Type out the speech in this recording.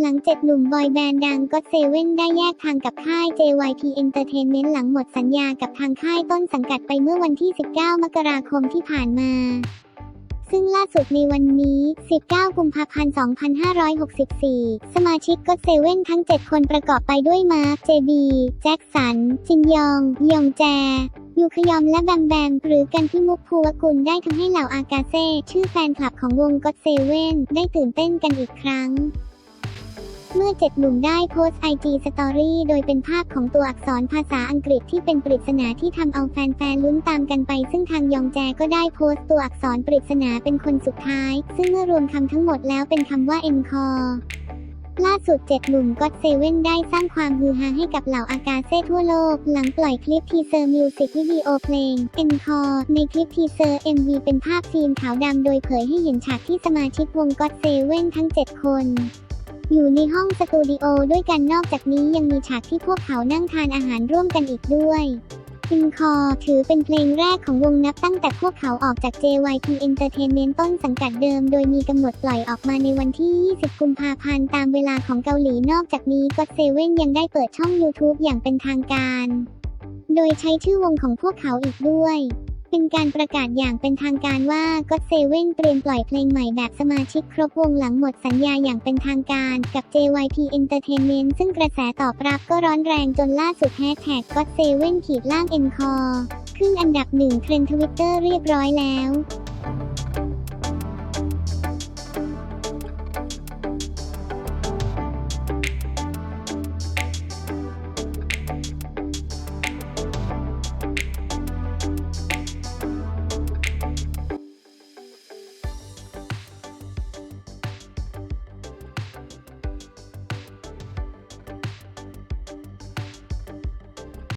หลังเจ็ดหนุ่มบอยแบนด์ดังก็เซเว่นได้แยกทางกับค่าย JYP Entertainment หลังหมดสัญญากับทางค่ายต้นสังกัดไปเมื่อวันที่ 19 มกราคมที่ผ่านมาซึ่งล่าสุดในวันนี้ 19 กุมภาพันธ์ 2564 สมาชิกก็เซเว่นทั้ง 7 คนประกอบไปด้วยมาร์ค เจบี แจ็คสัน จินยอง ยองแจ ยูขยอมและแบมแบม หรือกันพิมุกภูวกุลได้ทำให้เหล่าอากาเซ่ ชื่อแฟนคลับของวงก็เซเว่นได้ตื่นเต้นกันอีกครั้ง เมื่อเจ็ดหนุ่มได้โพสต์ไอจีสตอรี่โดยเป็นภาพของตัวอักษรภาษาอังกฤษที่เป็นปริศนาที่ทำเอาแฟนๆลุ้นตามกันไป ซึ่งทางยองแจก็ได้โพสต์ตัวอักษรปริศนาเป็นคนสุดท้าย ซึ่งเมื่อรวมคำทั้งหมดแล้วเป็นคำว่า e n c o r ล่าสุดเจ็ดหนุ่มก็เซเว่นได้สร้างความฮือฮาให้กับเหล่าอากาเซ่ทั่วโลก หลังปล่อยคลิปทีเซอร์มิวสิกวิดีโอเพลง e n c o r ในคลิปทีเซอร์ MV เป็นภาพฟิล์มขาวดำโดยเผยให้เห็นฉากที่สมาชิกวงก็เซเว่นทั้ง 7 คน อยู่ในห้องสตูดิโอด้วยกันนอกจากนี้ยังมีฉากที่พวกเขานั่งทานอาหารร่วมกันอีกด้วยอินคอถือเป็นเพลงแรกของวงนับตั้งแต่พวกเขาออกจาก JYP Entertainment ต้นสังกัดเดิม โดยมีกำหนดปล่อยออกมาในวันที่ 20 กุมภาพันธ์ตามเวลาของเกาหลีนอกจากนี้ก็เซเว่นยังได้เปิดช่อง YouTube อย่างเป็นทางการ โดยใช้ชื่อวงของพวกเขาอีกด้วย เป็นการประกาศอย่างเป็นทางการว่าก็เซเว่นเตรียมปล่อยเพลงใหม่แบบสมาชิกครบวงหลังหมดสัญญาอย่างเป็นทางการกับ JYP Entertainment ซึ่งกระแสตอบรับก็ร้อนแรงจนล่าสุดแฮชแท็กก็เซเว่นขีดล่างเอ็นคอขึ้นอันดับหนึ่งเทรนด์ทวิตเตอร์เรียบร้อยแล้ว